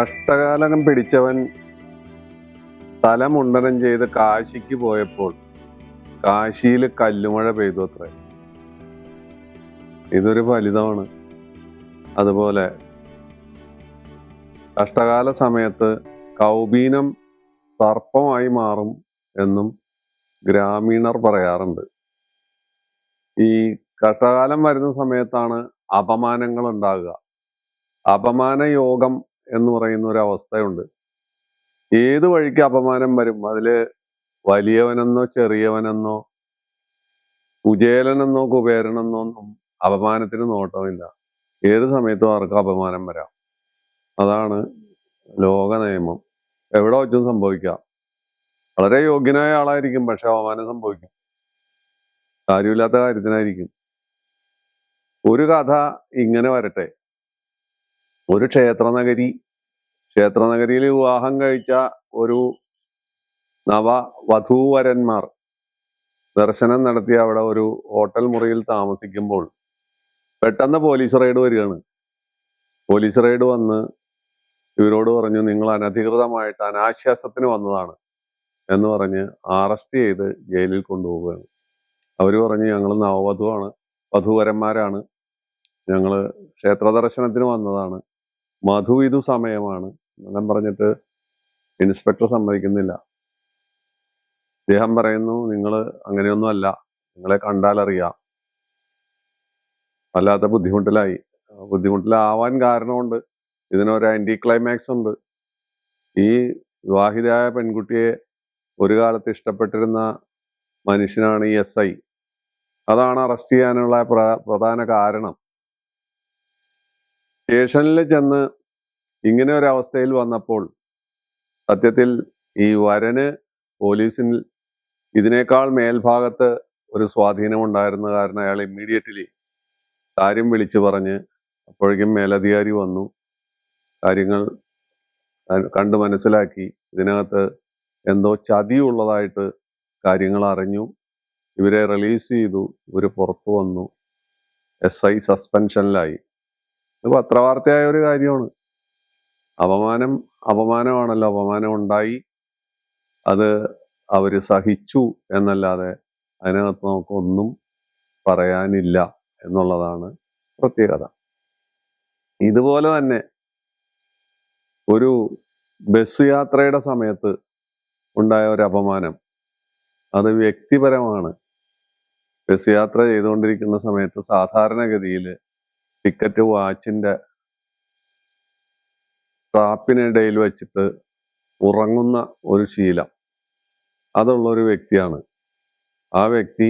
കഷ്ടകാലം പിടിച്ചവൻ തലമുണ്ടനം ചെയ്ത് കാശിക്ക് പോയപ്പോൾ കാശിയിൽ കല്ലുമഴ പെയ്തു അത്ര. ഇതൊരു ഫലിതമാണ്. അതുപോലെ കഷ്ടകാല സമയത്ത് കൗബീനം സർപ്പമായി മാറും എന്നും ഗ്രാമീണർ പറയാറുണ്ട്. ഈ കഷ്ടകാലം വരുന്ന സമയത്താണ് അപമാനങ്ങൾ ഉണ്ടാകുക അപമാന യോഗം എന്ന് പറയുന്ന ഒരു അവസ്ഥയുണ്ട്. ഏത് വഴിക്ക് അപമാനം വരും? അതിൽ വലിയവനെന്നോ ചെറിയവനെന്നോ കുചേലനെന്നോ കുബേരനെന്നോ ഒന്നും അപമാനത്തിന് നോട്ടമില്ല. ഏത് സമയത്തും ആർക്കും അപമാനം വരാം. അതാണ് ലോക നിയമം. എവിടെ വെച്ചും സംഭവിക്കാം. വളരെ യോഗ്യനായ ആളായിരിക്കും പക്ഷെ അപമാനം സംഭവിക്കും. കാര്യമില്ലാത്ത കാര്യത്തിനായിരിക്കും. ഒരു കഥ ഇങ്ങനെ വരട്ടെ. ഒരു ക്ഷേത്രനഗരി ക്ഷേത്രനഗരിയിൽ വിവാഹം കഴിച്ച ഒരു നവ വധൂവരന്മാർ ദർശനം നടത്തി അവിടെ ഒരു ഹോട്ടൽ മുറിയിൽ താമസിക്കുമ്പോൾ പെട്ടെന്ന് പോലീസ് റെയ്ഡ് വരികയാണ്. പോലീസ് റെയ്ഡ് വന്ന് ഇവരോട് പറഞ്ഞു നിങ്ങൾ അനധികൃതമായിട്ട് അനാശ്വാസത്തിന് വന്നതാണ് എന്ന് പറഞ്ഞ് അറസ്റ്റ് ചെയ്ത് ജയിലിൽ കൊണ്ടുപോവുകയാണ്. അവർ പറഞ്ഞു ഞങ്ങൾ നവവധുവാണ് വധൂവരന്മാരാണ്. ഞങ്ങൾ ക്ഷേത്ര ദർശനത്തിന് വന്നതാണ്. മധു ഇതു സമയമാണ്. എന്നെല്ലാം പറഞ്ഞിട്ട് ഇൻസ്പെക്ടർ സമ്മതിക്കുന്നില്ല. അദ്ദേഹം പറയുന്നു നിങ്ങൾ അങ്ങനെയൊന്നും അല്ല നിങ്ങളെ കണ്ടാൽ അറിയാം. വല്ലാത്ത ബുദ്ധിമുട്ടിലായി. ബുദ്ധിമുട്ടിലാവാൻ കാരണമുണ്ട്. ഇതിനൊരു ആന്റി ക്ലൈമാക്സ് ഉണ്ട്. ഈ വിവാഹിതയായ പെൺകുട്ടിയെ ഒരു കാലത്ത് ഇഷ്ടപ്പെട്ടിരുന്ന മനുഷ്യനാണ് ഈ എസ് ഐ. അതാണ് അറസ്റ്റ് ചെയ്യാനുള്ള പ്ര- പ്രധാന കാരണം. സ്റ്റേഷനിൽ ചെന്ന് ഇങ്ങനെ ഒരു അവസ്ഥയിൽ വന്നപ്പോൾ സത്യത്തിൽ ഈ വരന് പോലീസിൽ ഇതിനേക്കാൾ മേൽഭാഗത്ത് ഒരു സ്വാധീനം ഉണ്ടായിരുന്ന കാരണം അയാൾ ഇമ്മീഡിയറ്റ്ലി കാര്യം വിളിച്ചു പറഞ്ഞ് അപ്പോഴേക്കും മേലധികാരി വന്നു. കാര്യങ്ങൾ കണ്ടു മനസ്സിലാക്കി. ഇതിനകത്ത് എന്തോ ചതിയുള്ളതായിട്ട് കാര്യങ്ങൾ അറിഞ്ഞു. ഇവരെ റിലീസ് ചെയ്തു. ഇവർ പുറത്തു വന്നു. എസ് ഐ സസ്പെൻഷനിലായി ഇത് പത്രവാർത്തയായ ഒരു കാര്യമാണ്. അപമാനം അപമാനമാണല്ലോ അപമാനം ഉണ്ടായി അത് അവർ സഹിച്ചു എന്നല്ലാതെ അതിനകത്ത് നമുക്കൊന്നും പറയാനില്ല എന്നുള്ളതാണ് പ്രത്യേകത. ഇതുപോലെ തന്നെ ഒരു ബസ് യാത്രയുടെ സമയത്ത് ഉണ്ടായ ഒരു അപമാനം. അത് വ്യക്തിപരമാണ്. ബസ് യാത്ര ചെയ്തുകൊണ്ടിരിക്കുന്ന സമയത്ത് സാധാരണഗതിയിൽ ടിക്കറ്റ് വാച്ചിന്റെ സ്ട്രാപ്പിനിടയിൽ വെച്ചിട്ട് ഉറങ്ങുന്ന ഒരു ശീലം. അതുള്ള ഒരു വ്യക്തിയാണ്. ആ വ്യക്തി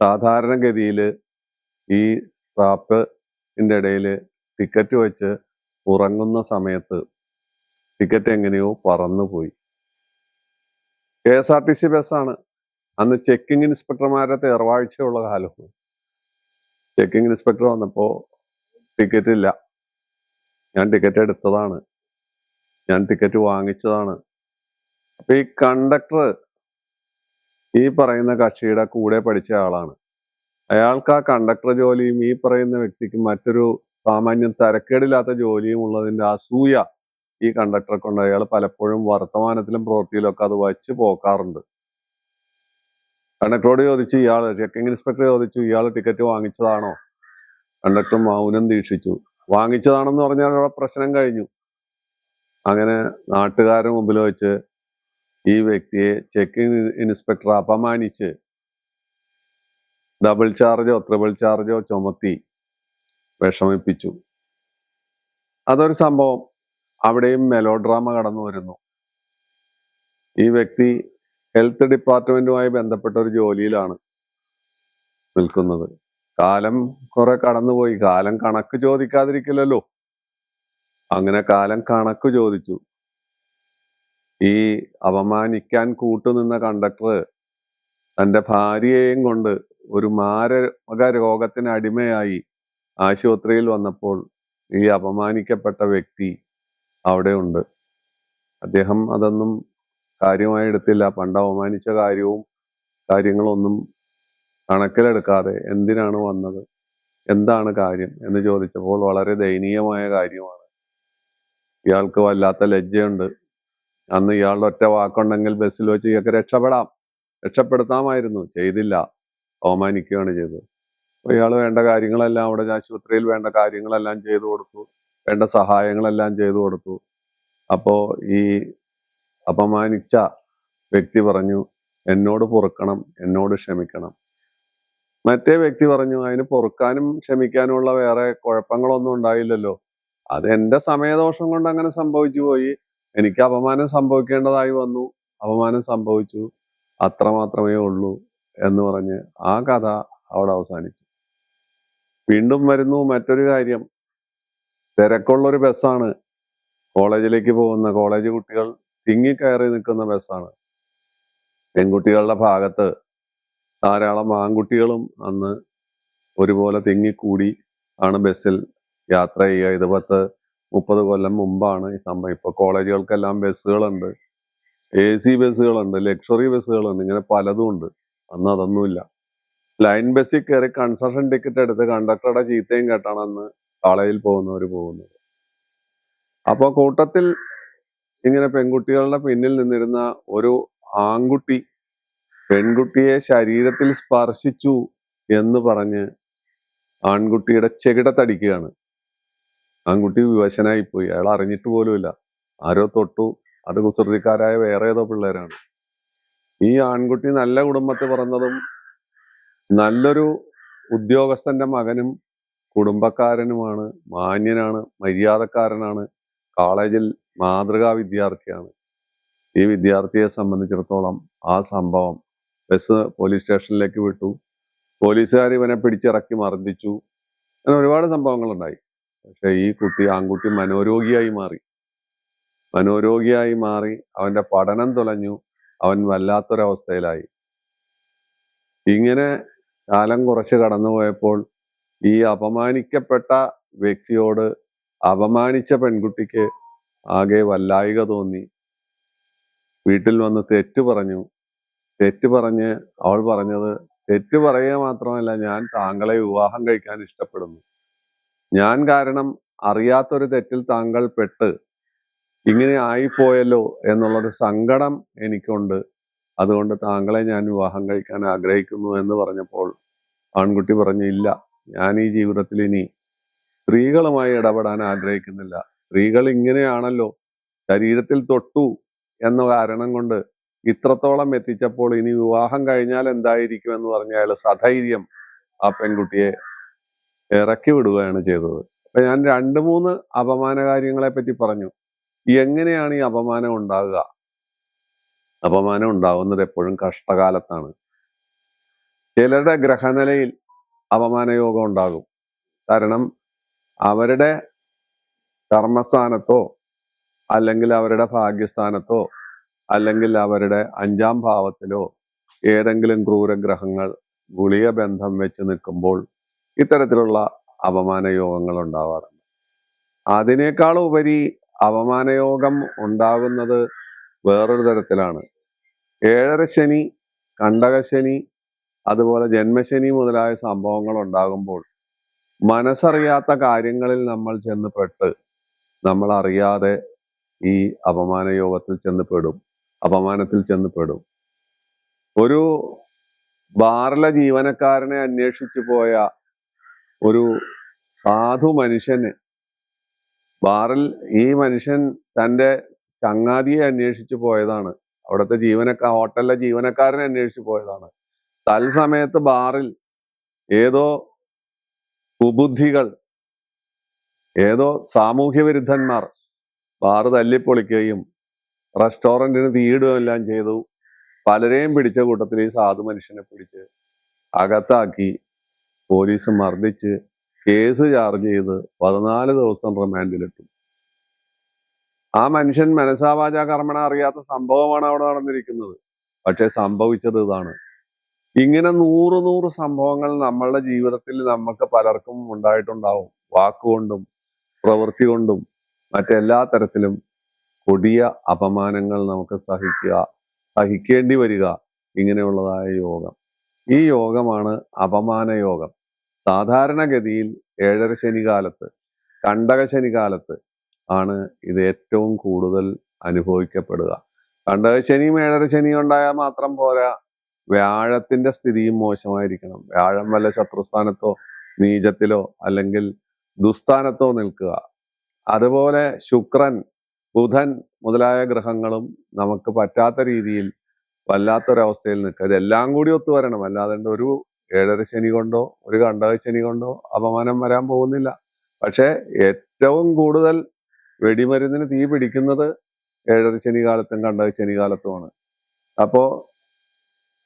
സാധാരണഗതിയിൽ ഈ ട്രാപ്പിന്റെ ഇടയിൽ ടിക്കറ്റ് വെച്ച് ഉറങ്ങുന്ന സമയത്ത് ടിക്കറ്റ് എങ്ങനെയോ പറന്നുപോയി K S R T C ബസ്സാണ്. അന്ന് ചെക്കിംഗ് ഇൻസ്പെക്ടർമാരെ തേർവാഴ്ചയുള്ള കാലം ചെക്കിംഗ് ഇൻസ്പെക്ടർ വന്നപ്പോൾ ടിക്കറ്റ് ഇല്ല ഞാൻ ടിക്കറ്റ് എടുത്തതാണ്. ഞാൻ ടിക്കറ്റ് വാങ്ങിച്ചതാണ്. അപ്പൊ ഈ കണ്ടക്ടർ ഈ പറയുന്ന കക്ഷിയുടെ കൂടെ പഠിച്ച ആളാണ്. അയാൾക്ക് ആ കണ്ടക്ടർ ജോലിയും ഈ പറയുന്ന വ്യക്തിക്ക് മറ്റൊരു സാമാന്യം തരക്കേടില്ലാത്ത ജോലിയും ഉള്ളതിന്റെ അസൂയ ഈ കണ്ടക്ടറെ കൊണ്ട് അയാൾ പലപ്പോഴും വർത്തമാനത്തിലും പ്രവൃത്തിയിലും ഒക്കെ അത് വച്ച് പോക്കാറുണ്ട്. കണ്ടക്ടറോട് ചോദിച്ചു ഇയാൾ ചെക്കിംഗ് ഇൻസ്പെക്ടർ ചോദിച്ചു ഇയാൾ ടിക്കറ്റ് വാങ്ങിച്ചതാണോ? കണ്ടക്ടർ മൗനം ദീക്ഷിച്ചു വാങ്ങിച്ചതാണെന്ന് പറഞ്ഞാൽ അവിടെ പ്രശ്നം കഴിഞ്ഞു. അങ്ങനെ നാട്ടുകാരെ മുമ്പിൽ വെച്ച് ഈ വ്യക്തിയെ ചെക്കിംഗ് ഇൻസ്പെക്ടർ അപമാനിച്ച് ഡബിൾ ചാർജോ ത്രിബിൾ ചാർജോ ചുമത്തി വിഷമിപ്പിച്ചു. അതൊരു സംഭവം അവിടെയും മെലോഡ്രാമ കടന്നു വരുന്നു. ഈ വ്യക്തി ഹെൽത്ത് ഡിപ്പാർട്ട്മെന്റുമായി ബന്ധപ്പെട്ട ഒരു ജോലിയിലാണ് നിൽക്കുന്നത്. കാലം കുറെ കടന്നുപോയി. കാലം കണക്ക് ചോദിക്കാതിരിക്കില്ലല്ലോ. അങ്ങനെ കാലം കണക്ക് ചോദിച്ചു. ഈ അപമാനിക്കാൻ കൂട്ടുനിന്ന കണ്ടക്ടർ തന്റെ ഭാര്യയെയും കൊണ്ട് ഒരു മാരക രോഗത്തിന് അടിമയായി ആശുപത്രിയിൽ വന്നപ്പോൾ ഈ അപമാനിക്കപ്പെട്ട വ്യക്തി അവിടെ ഉണ്ട്. അദ്ദേഹം അതൊന്നും കാര്യമായി എടുത്തില്ല. പണ്ട് അപമാനിച്ച കാര്യവും കാര്യങ്ങളൊന്നും കണക്കിലെടുക്കാതെ എന്തിനാണ് വന്നത്? എന്താണ് കാര്യം എന്ന് ചോദിച്ചപ്പോൾ വളരെ ദയനീയമായ കാര്യമാണ്. ഇയാൾക്ക് വല്ലാത്ത ലജ്ജയുണ്ട്. അന്ന് ഇയാളുടെ ഒറ്റ വാക്കുണ്ടെങ്കിൽ ബസ്സിൽ വെച്ച് ഇയാൾക്ക് രക്ഷപ്പെടാം. രക്ഷപ്പെടുത്താമായിരുന്നു. ചെയ്തില്ല. അവമാനിക്കുകയാണ് ചെയ്തത്. അപ്പോൾ ഇയാൾ വേണ്ട കാര്യങ്ങളെല്ലാം അവിടെ ആശുപത്രിയിൽ വേണ്ട കാര്യങ്ങളെല്ലാം ചെയ്തു കൊടുത്തു. വേണ്ട സഹായങ്ങളെല്ലാം ചെയ്തു കൊടുത്തു. അപ്പോൾ ഈ അപമാനിച്ച വ്യക്തി പറഞ്ഞു എന്നോട് പൊറുക്കണം. എന്നോട് ക്ഷമിക്കണം. മറ്റേ വ്യക്തി പറഞ്ഞു അതിന് പൊറുക്കാനും ക്ഷമിക്കാനുമുള്ള വേറെ കുഴപ്പങ്ങളൊന്നും ഉണ്ടായില്ലല്ലോ. അത് എന്റെ സമയദോഷം കൊണ്ട് അങ്ങനെ സംഭവിച്ചു പോയി. എനിക്ക് അപമാനം സംഭവിക്കേണ്ടതായി വന്നു. അപമാനം സംഭവിച്ചു. അത്ര മാത്രമേ ഉള്ളൂ എന്ന് പറഞ്ഞ് ആ കഥ അവിടെ അവസാനിച്ചു. വീണ്ടും വരുന്നു മറ്റൊരു കാര്യം. തിരക്കുള്ളൊരു ബസ്സാണ്. കോളേജിലേക്ക് പോകുന്ന കോളേജ് കുട്ടികൾ തിങ്ങി കയറി നിൽക്കുന്ന ബസ്സാണ്. പെൺകുട്ടികളുടെ ഭാഗത്ത് ധാരാളം ആൺകുട്ടികളും അന്ന് ഒരുപോലെ തിങ്ങിക്കൂടി ആണ് ബസ്സിൽ യാത്ര ചെയ്യുക. ഇത് പത്ത് മുപ്പത് കൊല്ലം മുമ്പാണ് ഈ സംഭവം. ഇപ്പൊ കോളേജുകൾക്കെല്ലാം ബസ്സുകളുണ്ട്. എ സി ബസ്സുകളുണ്ട് ലക്ഷറി ബസ്സുകളുണ്ട് ഇങ്ങനെ പലതും ഉണ്ട്. അന്ന് അതൊന്നുമില്ല. ലൈൻ ബസ്സിൽ കയറി കൺസെഷൻ ടിക്കറ്റ് എടുത്ത് കണ്ടക്ടറുടെ ചീത്തയും കേട്ടാണ് അന്ന് കോളേജിൽ പോകുന്നവർ പോകുന്നത്. അപ്പോൾ കൂട്ടത്തിൽ ഇങ്ങനെ പെൺകുട്ടികളുടെ പിന്നിൽ നിന്നിരുന്ന ഒരു ആൺകുട്ടി പെൺകുട്ടിയെ ശരീരത്തിൽ സ്പർശിച്ചു എന്ന് പറഞ്ഞ് ആൺകുട്ടിയുടെ ചെകിട തടിക്കുകയാണ്. ആൺകുട്ടി വിവശനായി പോയി അയാൾ അറിഞ്ഞിട്ട് പോലുമില്ല. ആരോ തൊട്ടു. അത് കുസൃതിക്കാരായ വേറെ ഏതോ പിള്ളേരാണ്. ഈ ആൺകുട്ടി നല്ല കുടുംബത്തിൽ പറഞ്ഞതും നല്ലൊരു ഉദ്യോഗസ്ഥന്റെ മകനും കുടുംബക്കാരനുമാണ് മാന്യനാണ് മര്യാദക്കാരനാണ് കോളേജിൽ മാതൃകാ വിദ്യാർത്ഥിയാണ്. ഈ വിദ്യാർത്ഥിയെ സംബന്ധിച്ചിടത്തോളം ആ സംഭവം ബസ് പോലീസ് സ്റ്റേഷനിലേക്ക് വിട്ടു. പോലീസുകാർ ഇവനെ പിടിച്ചിറക്കി മർദ്ദിച്ചു. അങ്ങനെ ഒരുപാട് സംഭവങ്ങളുണ്ടായി. പക്ഷെ ഈ കുട്ടി ആൺകുട്ടി മനോരോഗിയായി മാറി. മനോരോഗിയായി മാറി അവന്റെ പഠനം തുലഞ്ഞു. അവൻ വല്ലാത്തൊരവസ്ഥയിലായി. ഇങ്ങനെ കാലം കുറച്ച് കടന്നുപോയപ്പോൾ ഈ അപമാനിക്കപ്പെട്ട വ്യക്തിയോട് അപമാനിച്ച പെൺകുട്ടിക്ക് ആകെ വല്ലായിക തോന്നി. വീട്ടിൽ വന്ന് തെറ്റു പറഞ്ഞു. തെറ്റ് പറഞ്ഞ് അവൾ പറഞ്ഞത് തെറ്റ് പറയുക മാത്രമല്ല ഞാൻ താങ്കളെ വിവാഹം കഴിക്കാൻ ഇഷ്ടപ്പെടുന്നു. ഞാൻ കാരണം അറിയാത്തൊരു തെറ്റിൽ താങ്കൾ പെട്ട് ഇങ്ങനെ ആയിപ്പോയല്ലോ എന്നുള്ളൊരു സങ്കടം എനിക്കുണ്ട്. അതുകൊണ്ട് താങ്കളെ ഞാൻ വിവാഹം കഴിക്കാൻ ആഗ്രഹിക്കുന്നു എന്ന് പറഞ്ഞപ്പോൾ ആൺകുട്ടി പറഞ്ഞു ഇല്ല ഞാൻ ഈ ജീവിതത്തിൽ ഇനി സ്ത്രീകളുമായി ഇടപെടാൻ ആഗ്രഹിക്കുന്നില്ല. സ്ത്രീകൾ ഇങ്ങനെയാണല്ലോ ശരീരത്തിൽ തൊട്ടു എന്ന കാരണം കൊണ്ട് ഇത്രത്തോളം എത്തിച്ചപ്പോൾ ഇനി വിവാഹം കഴിഞ്ഞാൽ എന്തായിരിക്കും എന്ന് പറഞ്ഞ അയാൾ സധൈര്യം ആ പെൺകുട്ടിയെ ഇറക്കി വിടുകയാണ് ചെയ്തത്. അപ്പൊ ഞാൻ രണ്ട് മൂന്ന് അപമാന കാര്യങ്ങളെ പറ്റി പറഞ്ഞു. എങ്ങനെയാണ് ഈ അപമാനം ഉണ്ടാകുക? അപമാനം ഉണ്ടാകുന്നത് എപ്പോഴും കഷ്ടകാലത്താണ്. ചിലരുടെ ഗ്രഹനിലയിൽ അപമാനയോഗം ഉണ്ടാകും. കാരണം അവരുടെ കർമ്മസ്ഥാനത്തോ അല്ലെങ്കിൽ അവരുടെ ഭാഗ്യസ്ഥാനത്തോ അല്ലെങ്കിൽ അവരുടെ അഞ്ചാം ഭാവത്തിലോ ഏതെങ്കിലും ക്രൂരഗ്രഹങ്ങൾ ഗുളിക ബന്ധം വെച്ച് നിൽക്കുമ്പോൾ ഇത്തരത്തിലുള്ള അപമാനയോഗങ്ങൾ ഉണ്ടാവാറുണ്ട്. അതിനേക്കാൾ ഉപരി അപമാനയോഗം ഉണ്ടാകുന്നത് വേറൊരു തരത്തിലാണ്. ഏഴര ശനി കണ്ടകശനി അതുപോലെ ജന്മശനി മുതലായ സംഭവങ്ങൾ ഉണ്ടാകുമ്പോൾ മനസ്സറിയാത്ത കാര്യങ്ങളിൽ നമ്മൾ ചെന്ന് പെട്ട് നമ്മൾ അറിയാതെ ഈ അപമാനയോഗത്തിൽ ചെന്ന് പെടും. അപമാനത്തിൽ ചെന്ന് പെടും. ഒരു ബാറിലെ ജീവനക്കാരനെ അന്വേഷിച്ചു പോയ ഒരു സാധു മനുഷ്യന് ബാറിൽ ഈ മനുഷ്യൻ തന്റെ ചങ്ങാതിയെ അന്വേഷിച്ചു പോയതാണ്. അവിടുത്തെ ജീവനക്കാ ഹോട്ടലിലെ ജീവനക്കാരനെ അന്വേഷിച്ചു പോയതാണ്. തൽസമയത്ത് ബാറിൽ ഏതോ കുബുദ്ധികൾ ഏതോ സാമൂഹ്യ വിരുദ്ധന്മാർ ബാറ് തല്ലിപ്പൊളിക്കുകയും റെസ്റ്റോറന്റിന് തീയിടുകയും എല്ലാം ചെയ്തു. പലരെയും പിടിച്ച കൂട്ടത്തിൽ ഈ സാധു മനുഷ്യനെ പിടിച്ച് അകത്താക്കി പോലീസ് മർദ്ദിച്ച് കേസ് ചാർജ് ചെയ്ത് പതിനാല് ദിവസം റിമാൻഡിലെത്തും ആ മനുഷ്യൻ മനസാവാച കർമ്മണ അറിയാത്ത സംഭവമാണ് അവിടെ നടന്നിരിക്കുന്നത്. പക്ഷെ സംഭവിച്ചത് ഇതാണ്. ഇങ്ങനെ നൂറ് നൂറ് സംഭവങ്ങൾ നമ്മളുടെ ജീവിതത്തിൽ നമുക്ക് പലർക്കും ഉണ്ടായിട്ടുണ്ടാവും. വാക്കുകൊണ്ടും പ്രവൃത്തി കൊണ്ടും മറ്റെല്ലാ തരത്തിലും കൊടിയ അപമാനങ്ങൾ നമുക്ക് സഹിക്കുക സഹിക്കേണ്ടി വരിക ഇങ്ങനെയുള്ളതായ യോഗം. ഈ യോഗമാണ് അപമാന യോഗം. സാധാരണഗതിയിൽ ഏഴര ശനി കാലത്ത് കണ്ടക ശനി കാലത്ത് ആണ് ഇത് ഏറ്റവും കൂടുതൽ അനുഭവിക്കപ്പെടുക. കണ്ടക ശനിയും ഏഴര ശനിയും ഉണ്ടായാൽ മാത്രം പോരാ. വ്യാഴത്തിന്റെ സ്ഥിതിയും മോശമായിരിക്കണം. വ്യാഴം വല്ല ശത്രുസ്ഥാനത്തോ നീചത്തിലോ അല്ലെങ്കിൽ ദുസ്ഥാനത്തോ നിൽക്കുക. അതുപോലെ ശുക്രൻ ബുധൻ മുതലായ ഗ്രഹങ്ങളും നമുക്ക് പറ്റാത്ത രീതിയിൽ വല്ലാത്തൊരവസ്ഥയിൽ നിൽക്കുക. ഇതെല്ലാം കൂടി ഒത്തു വരണം. അല്ലാതെ ഒരു ഏഴര ശനി കൊണ്ടോ ഒരു കണ്ടക ശനി കൊണ്ടോ അപമാനം വരാൻ പോകുന്നില്ല. പക്ഷേ ഏറ്റവും കൂടുതൽ വെടിമരുന്നിന് തീ പിടിക്കുന്നത് ഏഴര ശനി കാലത്തും കണ്ടക ശനി കാലത്തുമാണ്. അപ്പോ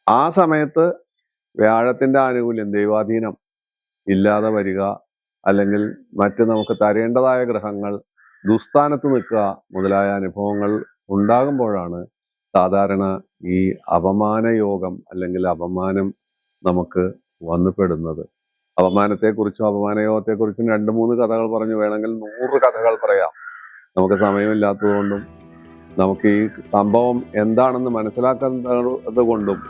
ആ സമയത്ത് വ്യാഴത്തിന്റെ ആനുകൂല്യം ദൈവാധീനം ഇല്ലാതെ വരിക അല്ലെങ്കിൽ മറ്റ് നമുക്ക് തരേണ്ടതായ ഗ്രഹങ്ങൾ ദുസ്ഥാനത്ത് നിൽക്കുക മുതലായ അനുഭവങ്ങൾ ഉണ്ടാകുമ്പോഴാണ് സാധാരണ ഈ അപമാന യോഗം അല്ലെങ്കിൽ അപമാനം നമുക്ക് വന്നുപെടുന്നത്. അപമാനത്തെക്കുറിച്ചും അപമാന യോഗത്തെക്കുറിച്ചും രണ്ട് മൂന്ന് കഥകൾ പറഞ്ഞു വേണമെങ്കിൽ നൂറ് കഥകൾ പറയാം. നമുക്ക് സമയമില്ലാത്തതുകൊണ്ടും നമുക്ക് ഈ സംഭവം എന്താണെന്ന് മനസ്സിലാക്കുന്നത് കൊണ്ടും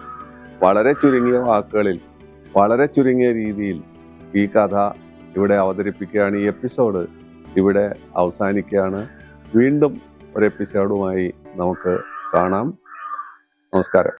വളരെ ചുരുങ്ങിയ വാക്കുകളിൽ വളരെ ചുരുങ്ങിയ രീതിയിൽ ഈ കഥ ഇവിടെ അവതരിപ്പിക്കുകയാണ് ഈ എപ്പിസോഡ്. ഇവിടെ അവസാനിക്കുകയാണ്. വീണ്ടും ഒരു എപ്പിസോഡുമായി നമുക്ക് കാണാം. നമസ്കാരം.